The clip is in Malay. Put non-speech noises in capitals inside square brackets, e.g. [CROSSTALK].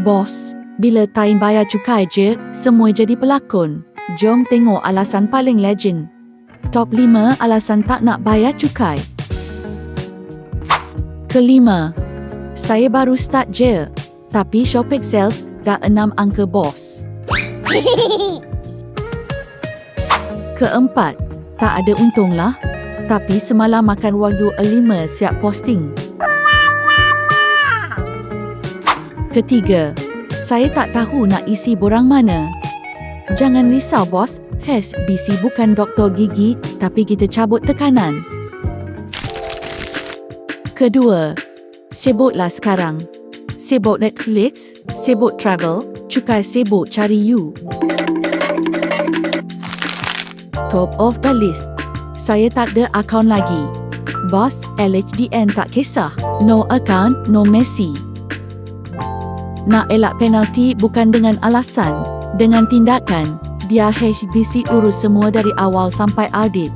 Bos, bila time bayar cukai je, semua jadi pelakon. Jom tengok alasan paling legend. Top 5 alasan tak nak bayar cukai. Kelima, saya baru start je. Tapi Shopee Sales dah enam angka bos. [LAUGHS] Keempat, tak ada untung lah. Tapi semalam makan wagyu elima siap posting. Ketiga, saya tak tahu nak isi borang mana. Jangan risau bos, HSBC bukan doktor gigi tapi kita cabut tekanan. Kedua, sibuklah sekarang. Sibuk Netflix, sibuk travel, cukai sibuk cari you. Top of the list. Saya tak ada akaun lagi. Bos, LHDN tak kisah. No account, no Messi. Nak elak penalti bukan dengan alasan, dengan tindakan. Biar HBC urus semua dari awal sampai audit.